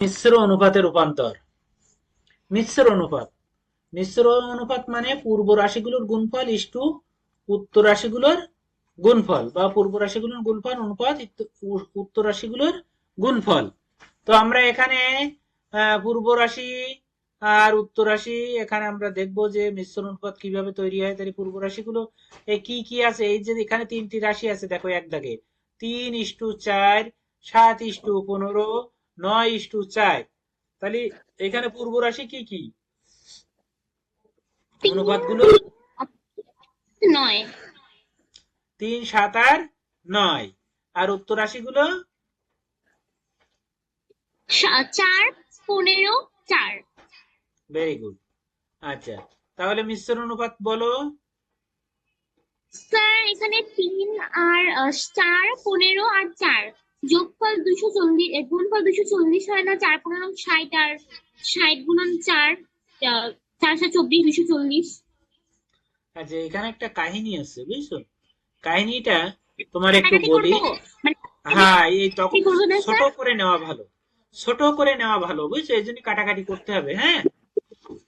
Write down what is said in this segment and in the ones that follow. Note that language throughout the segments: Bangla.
মিশ্র অনুপাতে রূপান্তর। মিশ্র অনুপাত। মিশ্র অনুপাত মানে পূর্ব রাশিগুলোর গুণফল ইস্টু উত্তর রাশিগুলোর গুণফল বা পূর্ব রাশিগুলোর গুণফল অনুপাত উত্তর রাশিগুলোর গুণফল। তো আমরা এখানে পূর্ব রাশি আর উত্তর রাশি, এখানে আমরা দেখব যে মিশ্র অনুপাত কীভাবে তৈরি হয়, তাহলে পূর্ব রাশিগুলো কি কি আছে? এই যে এখানে তিনটি রাশি আছে, দেখো এক দাগে। তিন ইস্টু চার, সাত ইস্টু পনেরো নয় ইস্টু চার। তাহলে এখানে পূর্ব রাশি কি কি? অনুপাতগুলো? নয়। তিন সাত আর নয়। আর উত্তর রাশিগুলো? চার পনেরো চার। ভেরি গুড আচ্ছা তাহলে মিশ্র অনুপাত বলো। স্যার এখানে তিন আর চার পনেরো আর চার। যোগফল দুশো চল্লিশ গুণফল দুশো চল্লিশ হয় না চার পনেরো ষাট আর ষাট গুণন চার চারশো চব্বিশ দুশো চল্লিশ। আচ্ছা এখানে একটা কাহিনী আছে বুঝছ? কাহিনীটা তোমার একটু কাটাকাটি বলি। মানে হ্যাঁ এই তখন ছোট করে নেওয়া ভালো। ছোট করে নেওয়া ভালো বুঝছ? এই জন্য কাটাকাটি করতে হবে হ্যাঁ?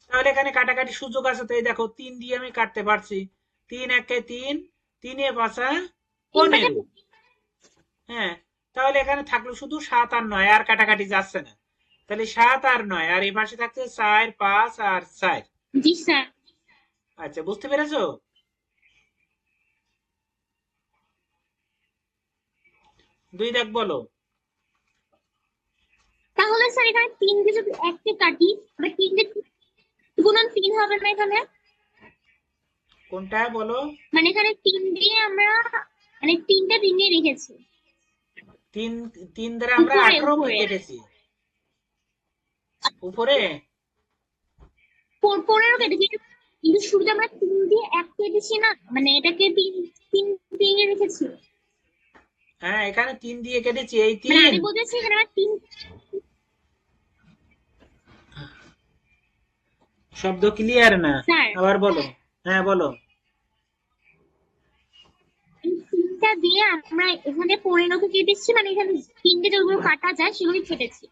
তাহলে এখানে কাটাকাটি সুযোগ আছে তো এই দেখো তিন দিয়ে আমি কাটতে পারছি। তিন একে তিন তিনে পাঁচা পনেরো। হ্যাঁ তাহলে এখানে থাকল শুধু সাত আর নয় আর কাটাকাটি যাচ্ছে না। তাহলে সাত আর নয় আর এই পাশে থাকছে চার পাঁচ আর চার। জি স্যার। আচ্ছা বুঝতে পেরেছ? দুই দেখ বলো। তাহলে স্যার এখানে তিন দিয়ে যদি এককে কাটি আমরা তিন দিয়ে গুণন তিন হবে না এখানে? কোনটা বলো? মানে এখানে তিন দিয়ে আমরা মানে তিনটা তিন দিয়ে রেখেছি। তিন তিন দ্বারা আমরা আঠারো। কেটেছি। উপরে? পো- কেটেছি কিন্তু শুরুতে আমরা তিন দিয়ে এক কেটেছি না মানে এটাকে তিন তিন দিয়ে রেখেছি। হ্যাঁ এখানে তিন দিয়ে কেটেছি এই মানে তিন। আমি বলতেছি এখানে আমরা তিন শব্দ ক্লিয়ার না। আবার বলো। হ্যাঁ বলো। তিনটা দিয়ে আমরা এখানে পনেরোকে কেটেছি মানে এখানে তিনটে যেগুলো কাটা যায় সেগুলো কেটেছি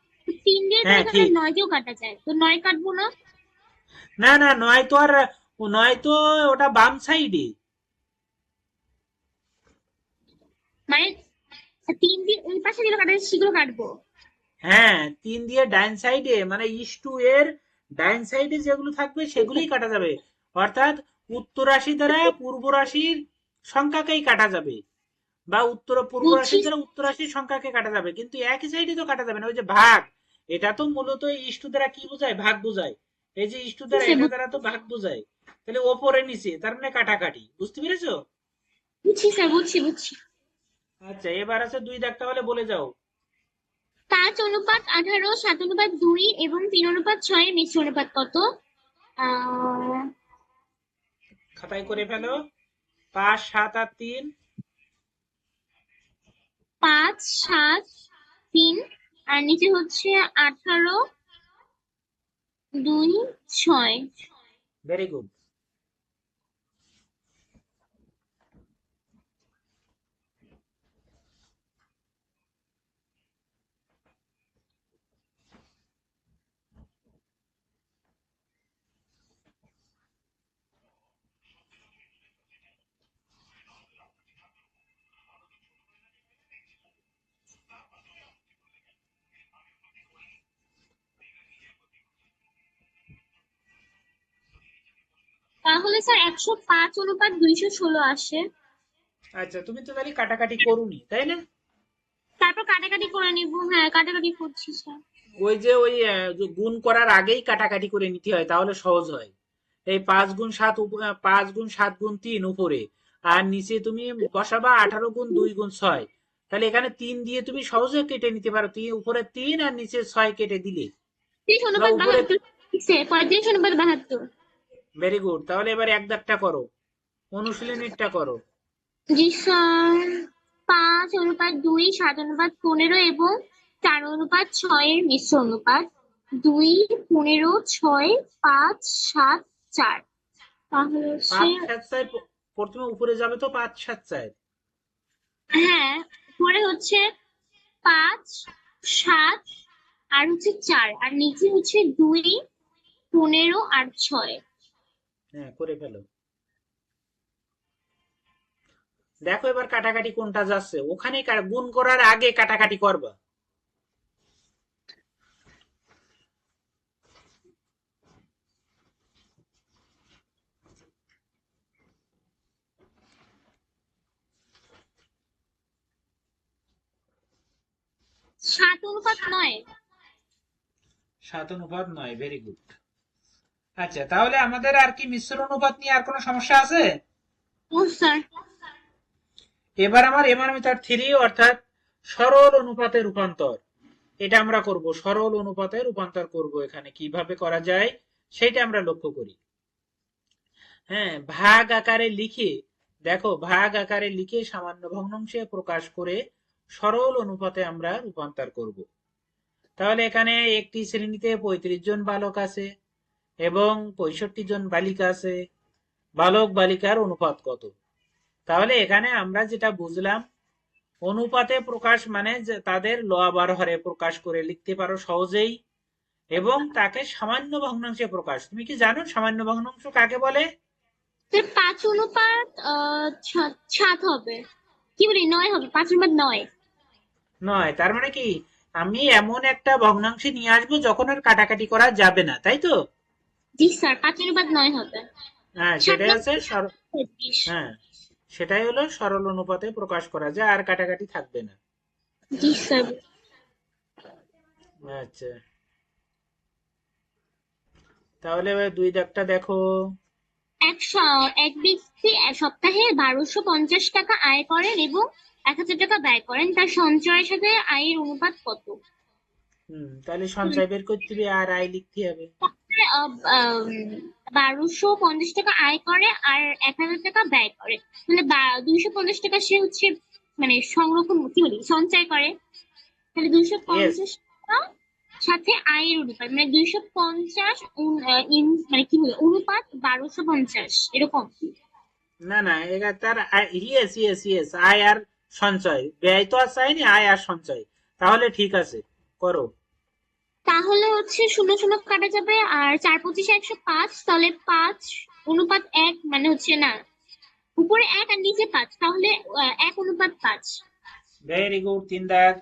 তিন দিয়ে তো হ্যাঁ, এখানে। নয়কেও কাটা যায়। তো নয় কাটবো না? না না নয় তো আর নয় তো ওটা বাম সাইডে মানে তিন দিয়ে এই পাশে যেগুলো কাটা যায় সেগুলো কাটবো? হ্যাঁ তিন দিয়ে ডাইন সাইডে মানে ইস টু এর ডাইন সাইডে যেগুলো থাকবে সেগুলোই কাটা যাবে। অর্থাৎ উত্তর রাশি দ্বারা পূর্ব রাশির সংখ্যাকেই কাটা যাবে। বা উত্তর পূর্ব রাশি দ্বারা উত্তর রাশির সংখ্যাকে কাটা যাবে। কিন্তু একই সাইডে তো কাটা যাবে না। ওই যে ভাগ এটা তো মূলত ইষ্টু দ্বারা কি বোঝায়? ভাগ বোঝায়। এই যে ইষ্টু দ্বারা এটা দ্বারা তো ভাগ বোঝায়। তাহলে ওপরে নিচে তার মানে কাটাকাটি। বুঝতে পেরেছ? বুঝছি স্যার বুঝছি বুঝছি। আচ্ছা এবার আছে দুই দাগ তাহলে বলে যাও। পাঁচ অনুপাত আঠারো সাত অনুপাত দুই এবং তিন অনুপাত ছয় মিশ্র অনুপাত কত? খাতায় করে ফেলো। পাঁচ সাত আর তিন। পাঁচ সাত তিন আর নিচে হচ্ছে আঠারো দুই ছয়। ভেরি গুড তাহলে স্যার একশো পাঁচ অনুপাত দুইশো ষোলো আসে। আচ্ছা তুমি তো তাহলে কাটাকাটি করুনি তাই না? তারপর কাটাকাটি করে নিব হ্যাঁ কাটাকাটি করছি স্যার। ওই যে ওই গুণ করার আগেই কাটাকাটি করে নিতে হয় তাহলে সহজ হয়। এই পাঁচ গুণ সাত পাঁচ গুণ সাত গুণ তিন উপরে আর নিচে তুমি বসাবা আঠারো গুণ দুই গুণ ছয়। তাহলে এখানে তিন দিয়ে তুমি সহজে কেটে নিতে পারো তিন উপরে তিন আর নিচে ছয় কেটে দিলে। পঁয়ত্রিশ অনুপাত বাহাত্তর। ভেরি গুড তাহলে এবার এক দাগটা করো। অনুশীলনীরটা করো। জি স্যার পাঁচ অনুপাত দুই সাত অনুপাত পনেরো এবং চার অনুপাত ছয়ের মিশ্র অনুপাত দুই পনেরো ছয় পাঁচ সাত চার। তাহলে পাঁচ সাত চার প্রথমে উপরে যাবে তো পাঁচ সাত চার। হ্যাঁ পরে হচ্ছে পাঁচ সাত আর হচ্ছে চার। আর নিচে হচ্ছে দুই পনেরো আর ছয়। হ্যাঁ করে ফেলো। দেখো এবার কাটাকাটি কোনটা যাচ্ছে। ওখানে গুণ করার আগে কাটাকাটি করবা। সাত অনুপাত নয়। সাত অনুপাত নয় ভেরি গুড আচ্ছা তাহলে আমাদের আর কি মিশ্র অনুপাত নিয়ে আর কোনো সমস্যা আছে? এবার আমার এমআর মেথড থ্রি অর্থাৎ সরল অনুপাতে রূপান্তর। এটা আমরা করব সরল অনুপাতে রূপান্তর করব এখানে। কীভাবে করা যায়? সেটা আমরা লক্ষ্য করি। হ্যাঁ ভাগ আকারে লিখে দেখো ভাগ আকারে লিখে সামান্য ভগ্নাংশে প্রকাশ করে সরল অনুপাতে আমরা রূপান্তর করব। তাহলে এখানে একটি শ্রেণীতে পঁয়ত্রিশ জন বালক আছে। এবং পঁয়ষট্টি জন বালিকা আছে। বালক বালিকার অনুপাত কত? তাহলে এখানে আমরা যেটা বুঝলাম অনুপাতে প্রকাশ মানে তাদের লোয়াবার হরে প্রকাশ করে লিখতে পারো সহজেই এবং তাকে সামান্য ভগ্নাংশে প্রকাশ। তুমি কি জানো সামান্য ভগ্নাংশ কাকে বলে? পাঁচ অনুপাত সাত হবে। কি বলি? নয় হবে। পাঁচ অনুপাত নয়। নয়। তার মানে কি? আমি এমন একটা ভগ্নাংশে নিয়ে আসব যখন আর কাটাকাটি করা যাবে না তাই তো? জি স্যার পাঁচ অনুপাত নয় হবে। হ্যাঁ সেটাই আছে হ্যাঁ সেটাই হলো সরল অনুপাতে প্রকাশ করা যায় আর কাটাকাটি থাকবে না। জি স্যার। আচ্ছা। তাহলে এবার দুই দাগটা দেখো। একশো এক ব্যক্তি এক সপ্তাহে বারোশো পঞ্চাশ টাকা আয় করেন এবং এক হাজার টাকা ব্যয় করেন তার সঞ্চয়ের সাথে আয়ের অনুপাত কত? হুম তাহলে সঞ্চয় বের করতে হবে আর আয় লিখতে হবে। বারোশো পঞ্চাশ টাকা আয় করে আর এক হাজার টাকা ব্যয় করে। মানে দুইশো পঞ্চাশ টাকা সে হচ্ছে মানে সংরক্ষণ কি বলি সঞ্চয় করে। তাহলে দুইশো পঞ্চাশ টাকা সাথে আয়ের অনুপাত মানে দুইশো পঞ্চাশ মানে কি বলে অনুপাত বারোশো পঞ্চাশ এরকম। না না এটা তার ইয়েস ইয়েস ইয়েস আয় আর সঞ্চয়। ব্যয় তো আর চাইনি আয় আর সঞ্চয়। তাহলে ঠিক আছে করো। তাহলে হচ্ছে শূন্য শূন্য কাটা যাবে আর চার পঁচিশে একশো পাঁচ তাহলে পাঁচ অনুপাত এক মানে হচ্ছে না উপরে এক আর নিচে পাঁচ তাহলে এক অনুপাত পাঁচ। ভেরি গুড তিন দাগ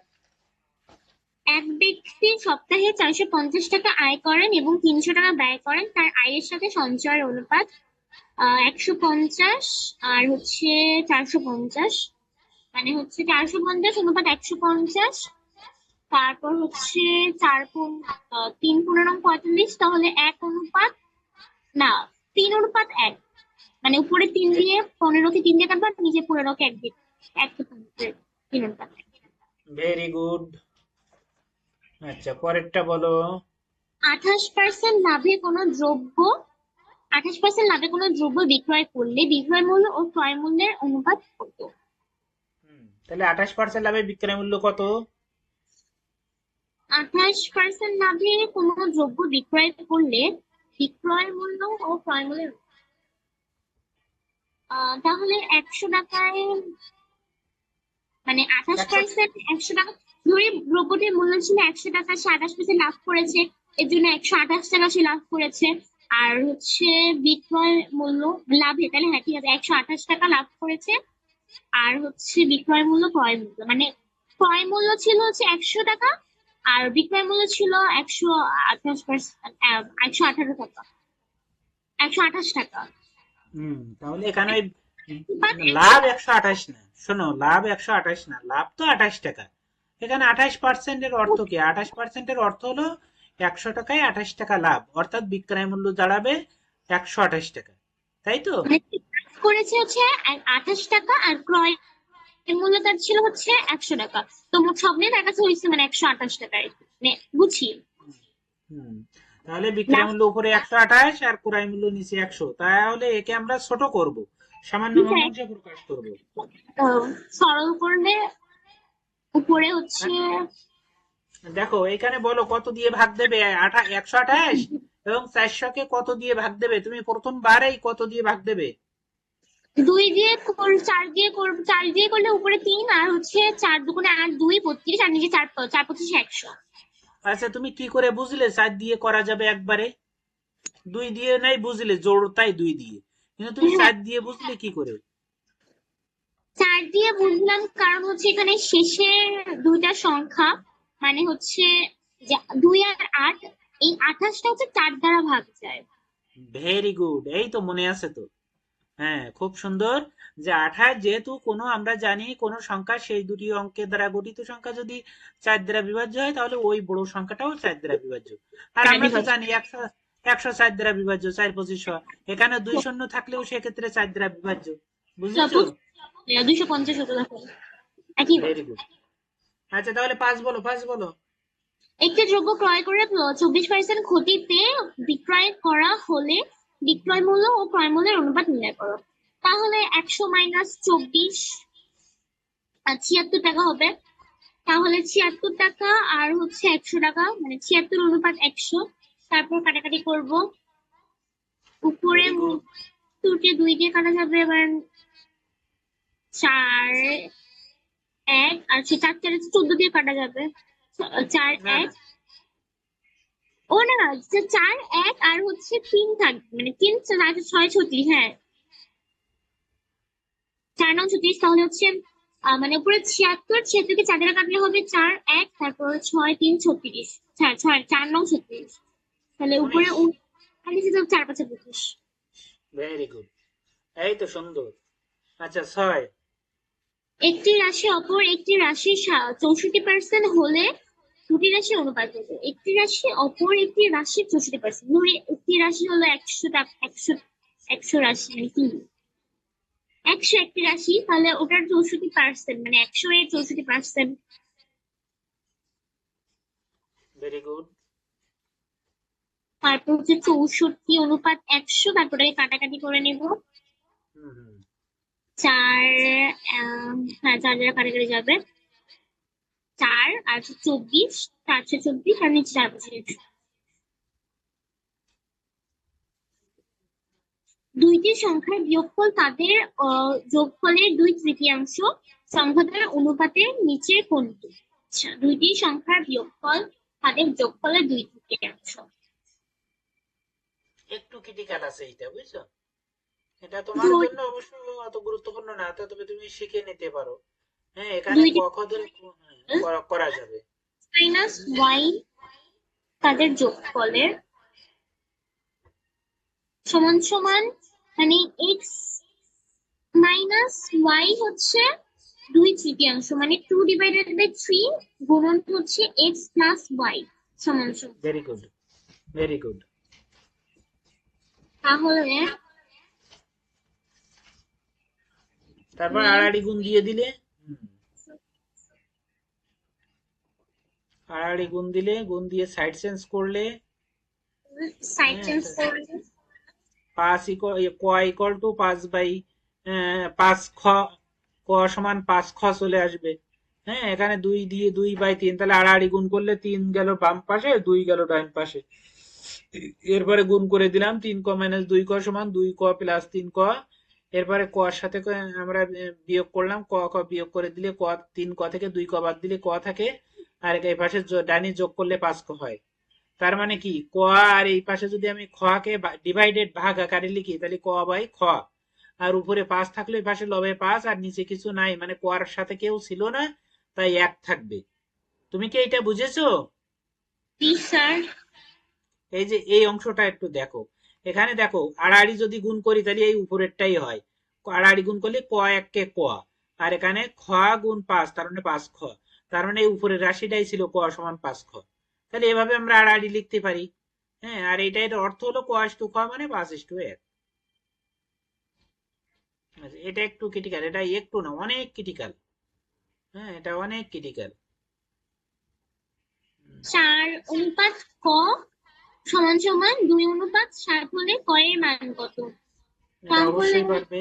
এক ব্যক্তি সপ্তাহে চারশো পঞ্চাশ টাকা আয় করেন এবং তিনশো টাকা ব্যয় করেন তার আয়ের সাথে সঞ্চয়ের অনুপাত একশো পঞ্চাশ আর হচ্ছে চারশো পঞ্চাশ মানে হচ্ছে চারশো পঞ্চাশ অনুপাত একশো পঞ্চাশ তারপর হচ্ছে চার আহ, তিন পনেরো পঁয়তাল্লিশ তাহলে এক অনুপাত না তিন অনুপাত এক। মানে উপরে তিন দিয়ে পনেরো পনেরোকে তিন দিয়ে কাটবা নিচে পনেরোকে এক দিয়ে এক তিন অনুপাত। ভেরি গুড আচ্ছা পরেরটা বলো। আঠাশ পার্সেন্ট লাভে কোনো দ্রব্য আঠাশ পার্সেন্ট লাভে কোনো দ্রব্য বিক্রয় করলে বিক্রয় মূল্য ও ক্রয় মূল্যের অনুপাত কত? হুম, তাহলে আঠাশ পার্সেন্ট লাভে বিক্রয় মূল্য কত? আঠাশ পার্সেন্ট লাভে কোনো দ্রব্য বিক্রয় করলে বিক্রয় মূল্য ও ক্রয় মূল্যের তাহলে একশো টাকায় মানে আঠাশ পার্সেন্ট একশো টাকা, ধরি দ্রব্যটির মূল্য ছিল একশো টাকা, সে আঠাশ পার্সেন্ট লাভ করেছে, এর জন্য একশো আঠাশ টাকা সে লাভ করেছে। আর হচ্ছে বিক্রয় মূল্য লাভে, তাহলে হ্যাঁ ঠিক আছে, একশো আঠাশ টাকা লাভ করেছে। আর হচ্ছে বিক্রয় মূল্য ক্রয় মূল্য মানে ক্রয় মূল্য ছিল হচ্ছে একশো টাকা আর বিক্রয় মূল্য ছিল একশো আঠাশ পার্সেন্ট একশো আঠারো টাকা। একশো আঠাশ টাকা। হুম তাহলে এখানে লাভ একশো আঠাশ না। শোনো লাভ একশো আঠাশ না লাভ তো আঠাশ টাকা। এখানে আঠাশ পার্সেন্টের অর্থ কি? আঠাশ পার্সেন্টের অর্থ হলো একশো টাকায় আঠাশ টাকা লাভ। অর্থাৎ বিক্রয় মূল্য দাঁড়াবে একশো আঠাশ টাকা। তাই তো? মানে করেছে হচ্ছে আঠাশ টাকা আর ক্রয় মূল্য তার ছিল হচ্ছে একশো টাকা। তো মোট সব নিয়ে তার কাছে হয়েছে মানে একশো আঠাশ টাকা মানে বুঝি তাহলে বিক্রয় মূল্য উপরে একশো আঠাশ আর ক্রয় মূল্য নিচে একশো। তাহলে একে আমরা ছোট করব। সামান্য আছে। ভগ্নাংশে প্রকাশ করব। সরল করলে উপরে হচ্ছে দেখো এখানে বলো কত দিয়ে ভাগ দেবে? একশো আঠাশ? এবং চারশোকে কত দিয়ে ভাগ দেবে? তুমি প্রথমবারেই কত দিয়ে ভাগ দেবে? দুই দিয়ে চার দিয়ে চার দিয়ে করলে উপরে তিন আর হচ্ছে চার দুগুণে আট দুই বত্রিশ আর নিচে চার চার পঁচিশ একশো। আচ্ছা তুমি কি করে বুঝলে? চার দিয়ে করা যাবে একবারে? দুই দিয়ে নাই বুঝলে জোর তাই দুই দিয়ে। কিন্তু তুমি চার দিয়ে বুঝলে কি করে? চার দিয়ে বুঝলাম কারণ হচ্ছে এখানে শেষের দুইটা সংখ্যা মানে হচ্ছে দুই আর আট এই আঠাশটা হচ্ছে চার দ্বারা ভাগ যায়। ভেরি গুড এই তো মনে আছে তো। হ্যাঁ খুব সুন্দর। যে আঠাশ যেহেতু কোনো আমরা জানি কোন সংখ্যা সেই দুটি অঙ্কের দ্বারা গঠিত সংখ্যা যদি চার দ্বারা বিভাজ্য হয় তাহলে ওই বড় সংখ্যাটাও চার দ্বারা বিভাজ্য। আর আমরা তো জানি একশো একশো চার দ্বারা বিভাজ্য চার পঁচিশ। এখানে দুই শূন্য থাকলেও সেক্ষেত্রে চার দ্বারা বিভাজ্য। বুঝেছ? দুইশো পঞ্চাশ হতে ভেরি গুড আচ্ছা তাহলে পাঁচ বলো পাঁচ বলো। একটি দ্রব্য ক্রয় করে চব্বিশ পার্সেন্ট ক্ষতিতে বিক্রয় করা হলে বিক্রয় মূল্য ও ক্রয় মূল্যের অনুপাত নির্ণয় করো। তাহলে একশো মাইনাস চব্বিশ ছিয়াত্তর টাকা হবে। তাহলে ছিয়াত্তর টাকা আর হচ্ছে একশো টাকা মানে ছিয়াত্তর অনুপাত একশো। তারপর কাটাকাটি করব। উপরে দুটি দুই দিয়ে কাটা যাবে এবার চার এক আর সে চার চার চোদ্দ দিয়ে কাটা যাবে। চার এক ও না চার এক আর হচ্ছে তিন থাকবে মানে তিন ছয় ছত্রিশ হ্যাঁ। চার নং ছত্রিশ তাহলে হচ্ছে মানে উপরে ছিয়াত্তর ছিয়াত্তরকে চার দ্বারা কাটলে হবে চার এক তারপর ছয় তিন ছত্রিশ। ছয় ছয় চার নং ছত্রিশ। তাহলে উপরে চার পাঁচে পঁচিশ ভেরি গুড এই তো সুন্দর। আচ্ছা ছয়। একটি রাশি অপর একটি রাশি চৌষট্টি পার্সেন্ট হলে দুটি রাশি অনুপাত একটি রাশি অপর একটি রাশি চৌষট্টি পার্সেন্ট ধরি একটি রাশি হলো একশো একশো একশো রাশি মানে কি একশো একটি রাশি তাহলে ওটার চৌষট্টি পার্সেন্ট মানে একশো এর চৌষট্টি পার্সেন্ট ভেরি গুড তারপর হচ্ছে চৌষট্টি অনুপাত একশো তারপরে কাটাকাটি করে নেব। চার হ্যাঁ চার দ্বারা কাটাকাটি যাবে। চার আর চব্বিশ চারশো চব্বিশ আর নিচে চার পঁচিশ দুইটি সংখ্যার বিয়োগফল তাদের যোগফলের দুই তৃতীয়াংশ সংখ্যা দ্বারা অনুপাতের নিচের কোনটি আচ্ছা দুইটি সংখ্যার বিয়োগফল তাদের যোগফলের দুই তৃতীয়াংশ। একটু ক্রিটিক্যাল আছে এটা বুঝছ? এটা তোমার জন্য অবশ্য অত গুরুত্বপূর্ণ না তবে তুমি শিখে নিতে পারো। হ্যাঁ এখানে হ্যাঁ, করা- করা যাবে। মাইনাস ওয়াই তাদের যোগফলের সমান সমান মানে এক্স মাইনাস ওয়াই হচ্ছে দুই তৃতীয়াংশ মানে টু ডিভাইডেড বাই থ্রি গুণন হচ্ছে এক্স প্লাস ওয়াই সমান সমান। ভেরি গুড ভেরি গুড তাহলে তারপর। আড়াআড়ি গুণ দিয়ে দিলে? আড়াআড়ি গুণ দিলে গুণ দিয়ে সাইড চেঞ্জ করলে সাইড হ্যাঁ, চেঞ্জ করলে? পাঁচ ক ইকুয়াল টু পাঁচ বাই পাঁচ খ ক সমান পাঁচ খ চলে আসবে। হ্যাঁ এখানে দুই দিয়ে দুই বাই তিন তাহলে আড়াআড়ি গুণ করলে তিন গেল বাম পাশে দুই গেল ডান পাশে। এরপরে গুণ করে দিলাম তিন ক মাইনাস দুই ক সমান দুই ক প্লাস তিন ক এরপরে ক এর সাথে ক আমরা বিয়োগ করলাম। ক ক বিয়োগ করে দিলে ক তিন ক থেকে দুই ক বাদ দিলে ক থাকে। আর এই পাশে ডানি যোগ করলে পাঁচ ক হয়। তার মানে কি? ক আর এই পাশে যদি আমি খ কে ডিভাইডেড ভাগ আকারে লিখি তাহলে ক বাই খ। আর উপরে পাঁচ থাকলে এই পাশে লবে পাঁচ আর নিচে কিছু নাই। মানে ক আর সাথে কেউ ছিল না তাই এক থাকবে। তুমি কি এটা বুঝেছ? এই যে এই অংশটা একটু দেখো। এখানে দেখো আড়াআড়ি যদি গুণ করি তাহলে এই উপরেরটাই হয়। আড়াআড়ি গুণ করলে ক এক কে। ক আর এখানে খ গুণ পাঁচ তার মানে পাঁচ খ। তার মানে এই উপরের রাশিটাই ছিল ক সমান পাঁচ খ। তাহলে এভাবে আমরা আড়াআড়ি লিখতে পারি। হ্যাঁ আর এটা এর অর্থ হলো ক ইস টু খ মানে পাঁচ ইস টু এক। আচ্ছা, এটা একটু ক্রিটিক্যাল এটা একটু না অনেক ক্রিটিক্যাল হ্যাঁ এটা অনেক ক্রিটিক্যাল চার অনুপাত ক সমান সমান দুই অনুপাত সাত হলে ক এর মান কত? অবশ্যই পারবে।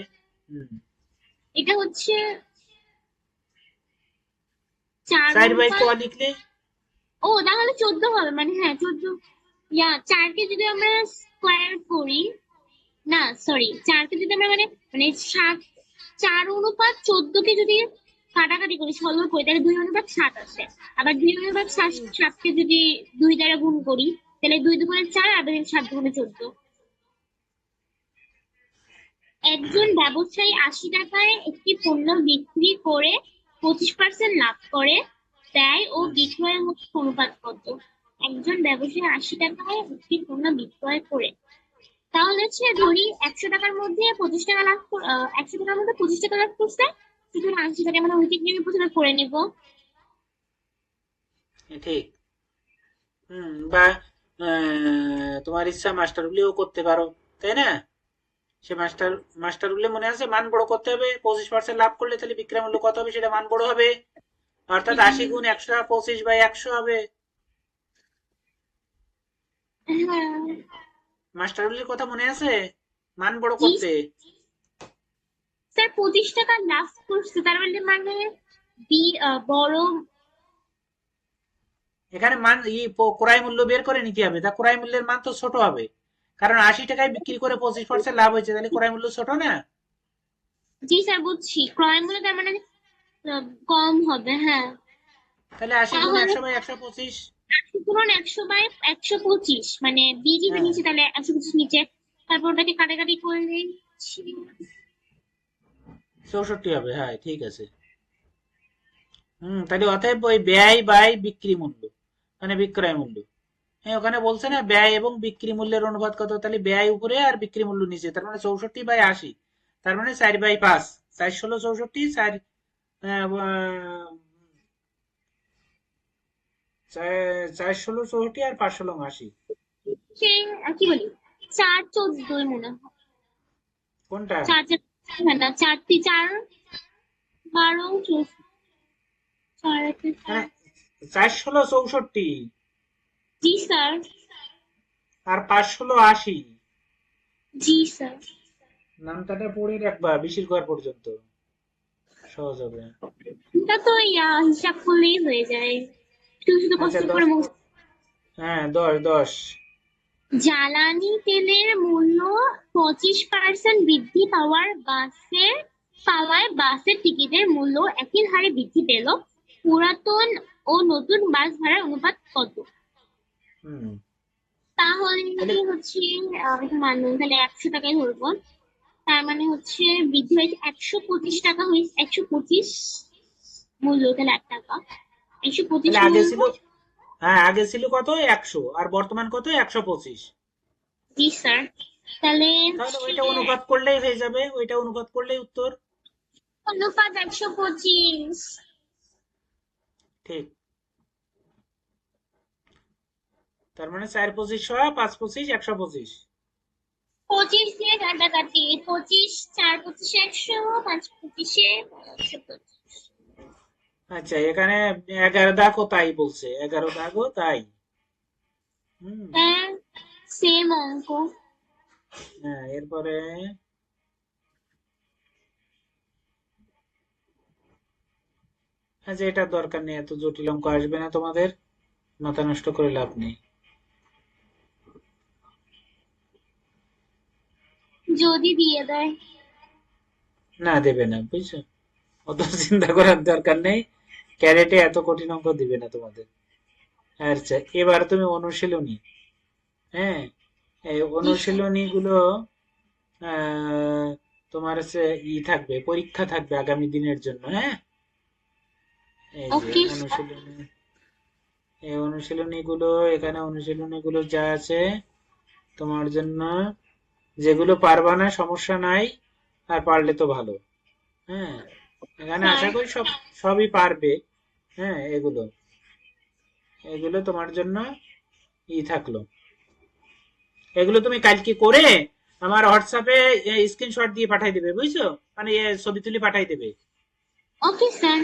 এটা হচ্ছে চার চার বাই ক লিখলে? ও তাহলে চোদ্দ হবে মানে হ্যাঁ চোদ্দ। ইয়া চারকে যদি আমরা স্কোয়ার করি না সরি চারকে যদি আমরা মানে মানে সাত চার অনুপাত চোদ্দকে যদি কাটাকাটি করি সরল করি তাহলে দুই অনুপাত সাত আসে। আবার দুই অনুপাত সাত সাতকে যদি দুই দ্বারা গুণ করি তাহলে দুই দুগুণে চার আর দুই সাত দুগুণে চোদ্দ। একজন ব্যবসায়ী আশি টাকায় একটি পণ্য বিক্রি করে পঁচিশ পার্সেন্ট লাভ করে, ব্যয় ও বিক্রয়ের মধ্যে অনুপাত কত? একজন ব্যবসায়ী আশি টাকায় একটি পণ্য বিক্রয় করে, তাহলে হচ্ছে ধরি একশো টাকার মধ্যে পঁচিশ টাকা লাভ একশো টাকার মধ্যে পঁচিশ টাকা লাভ করছে, সুতরাং আশি টাকা মানে ওইদিক নিয়ে প্রথমে করে নিব। ঠিক। হুম, বা তোমার ইচ্ছা মাস্টার মাস্টারগুলিও করতে পারো তাই না? সে মাস্টার মাস্টার মাস্টারগুলি মনে আছে মান বড় করতে হবে পঁচিশ পার্সেন্ট লাভ করলে তাহলে বিক্রয় মূল্য কত হবে সেটা মান বড় হবে। অর্থাৎ আশি গুণ একশো পঁচিশ বাই একশো হবে। হ্যাঁ মাস্টারগুলির কথা মনে আছে? মান বড় করতে। স্যার পঁচিশ টাকা লাভ করছে তার মানে মানে বড় এখানে মান ক্রয় মূল্য বের করে নিতে হবে। তা ক্রয় মূল্যের মান তো ছোট হবে। কারণ আশি টাকায় বিক্রি করে পঁচিশ পার্সেন্ট লাভ হয়েছে তাহলে ক্রয় মূল্য ছোট না? জি স্যার বুঝছি। ক্রয় মূল্য তার মানে কম হবে হ্যাঁ। তাহলে আশি গুণ একশো বাই একশো পঁচিশ। ধরুন একশো বাই একশো পঁচিশ মানে বিজিবি হ্যাঁ। নিচে তাহলে একশো পঁচিশ নিচে। তারপর ওটাকে কাটাকাটি করলে চৌষট্টি হবে হ্যাঁ ঠিক আছে। হুম তাহলে অতএব ওই ব্যয় বাই বিক্রি মূল্য। মানে বিক্রয় মূল্য। হ্যাঁ ওখানে বলছে না ব্যয় এবং বিক্রি মূল্যের অনুপাত কত? তাহলে ব্যয় উপরে আর বিক্রি মূল্য নিচে। তার মানে চৌষট্টি বাই আশি। তার মানে চার বাই পাঁচ। চার ষোলো চৌষট্টি চার চার- ষোলো চৌষট্টি আর পাঁচ ষোলো আশি। কি বলি? চার চোদ্দই মনে হয়। কোনটা? চার চারটি চার বারো চার চার। ষোলো চৌষট্টি। জি স্যার। আর পাঁচ ষোলো আশি। জি স্যার। নামটাটা পড়ে রাখবা বিশির ঘর পর্যন্ত। সহজ হবে। এটা তো হিসাব করলেই হয়ে যায়। শুধু শুধু কষ্ট আচ্ছা, করে হ্যাঁ দশ দশ। জ্বালানি তেলের মূল্য পঁচিশ পার্সেন্ট বৃদ্ধি পাওয়ার বাসের পাওয়ায় বাসের টিকিটের মূল্য একই হারে বৃদ্ধি পেল। পুরাতন ও নতুন বাস ভাড়ার অনুপাত কত? হুম। তাহলে হচ্ছে আহ, একটু তাহলে একশো টাকায় ধরবো। তার মানে হচ্ছে বৃদ্ধি হয়েছে একশো পঁচিশ টাকা হয়েছে একশো পঁচিশ মূল্য তাহলে এক টাকা। একশো পঁচিশ আগে ছিল হ্যাঁ আগে ছিল কত? একশো আর বর্তমান কত? একশো পঁচিশ। জি স্যার। তাহলে তাহলে ওইটা অনুপাত করলেই হয়ে যাবে ওইটা অনুপাত করলেই উত্তর। অনুপাত একশো পঁচিশ। ঠিক। তার মানে চার পঁচিশ ছয় পাঁচ পঁচিশ একশো পঁচিশ। পঁচিশ দিয়ে কাটাকাটি পঁচিশ চার পঁচিশে একশো পাঁচ পঁচিশে আচ্ছা এখানে এগারো দাগও তাই বলছে এগারো দাগও তাই। হ্যাঁ সেম অঙ্ক। হ্যাঁ এরপরে আচ্ছা এটা দরকার নেই এত জটিল অঙ্ক আসবে না তোমাদের মাথা নষ্ট করে লাভ নেই। যদি দিয়ে দেয়। না দেবে না বুঝছ? অত চিন্তা করার দরকার নেই। ক্যারেটে এত কঠিন অঙ্ক দিবে না তোমাদের। আচ্ছা এবার তুমি অনুশীলনী। হ্যাঁ এই অনুশীলনী গুলো তোমার হচ্ছে ই থাকবে পরীক্ষা থাকবে আগামী দিনের জন্য হ্যাঁ? এই যে অনুশীলনী এই অনুশীলনী গুলো এখানে অনুশীলনী গুলো যা আছে তোমার জন্য যেগুলো পারবা না সমস্যা নাই আর পারলে তো ভালো। হ্যাঁ এখানে। আশা করি সব সবই পারবে। হ্যাঁ এগুলো। এগুলো তোমার জন্য ই থাকল। এগুলো তুমি কালকে করে আমার হোয়াটসঅ্যাপে স্ক্রিনশট দিয়ে পাঠাই দেবে বুঝছ? মানে ছবি তুলি পাঠাই দেবে। Okay sir